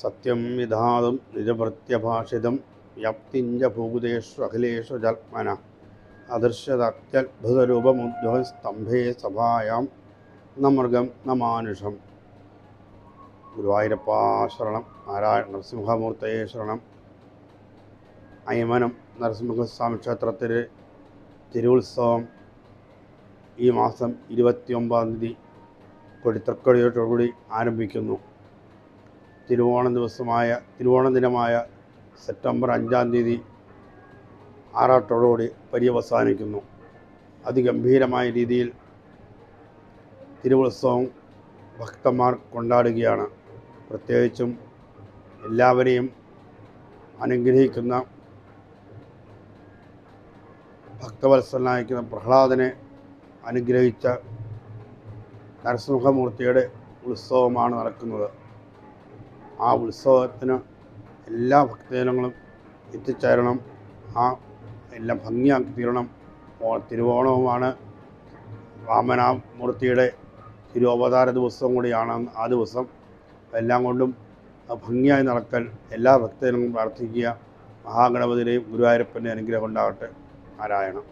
സത്യം വിധാതും നിജപ്രത്യഭാഷിതം വ്യാപ്തിഞ്ച ഭൂതേഷു അഖിലേഷു ജൽമന അദൃശ്യതത്യത്ഭുതരൂപമുദ്ധ്വൻ സ്തംഭേ സഭായാം ന മൃഗം ന മാനുഷം. ഗുരുവായൂരപ്പാ ശരണം നാരായണ നരസിംഹമൂർത്തയെ ശരണം. അയമനം നരസിംഹസ്വാമി ക്ഷേത്രത്തിൽ തിരുവുത്സവം ഈ മാസം ഇരുപത്തിയൊമ്പതാം തീയതി കൊടിത്തക്കൊടിയോടുകൂടി ആരംഭിക്കുന്നു. തിരുവോണ ദിവസമായ തിരുവോണ ദിനമായ സെപ്റ്റംബർ അഞ്ചാം തീയതി ആറാട്ടോടുകൂടി പര്യവസാനിക്കുന്നു. അതിഗംഭീരമായ രീതിയിൽ തിരുവുത്സവം ഭക്തന്മാർ കൊണ്ടാടുകയാണ്. പ്രത്യേകിച്ചും എല്ലാവരെയും അനുഗ്രഹിക്കുന്ന ഭക്തവത്സലനായിരിക്കുന്ന പ്രഹ്ലാദനെ അനുഗ്രഹിച്ച നരസിംഹമൂർത്തിയുടെ ഉത്സവമാണ് നടക്കുന്നത്. ആ ഉത്സവത്തിന് എല്ലാ ഭക്തജനങ്ങളും എത്തിച്ചേരണം. ആ എല്ലാം ഭംഗിയാക്കി തീരണം. തിരുവോണവുമാണ്. വാമനാമൂർത്തിയുടെ തിരുവവതാര ദിവസം കൂടിയാണ് ആ ദിവസം. എല്ലാം കൊണ്ടും ഭംഗിയായി നടക്കാൻ എല്ലാ ഭക്തജനങ്ങളും പ്രാർത്ഥിക്കുക. മഹാഗണപതിയുടെയും ഗുരുവായൂരപ്പന്റെ അനുഗ്രഹം ഉണ്ടാകട്ടെ നാരായണ.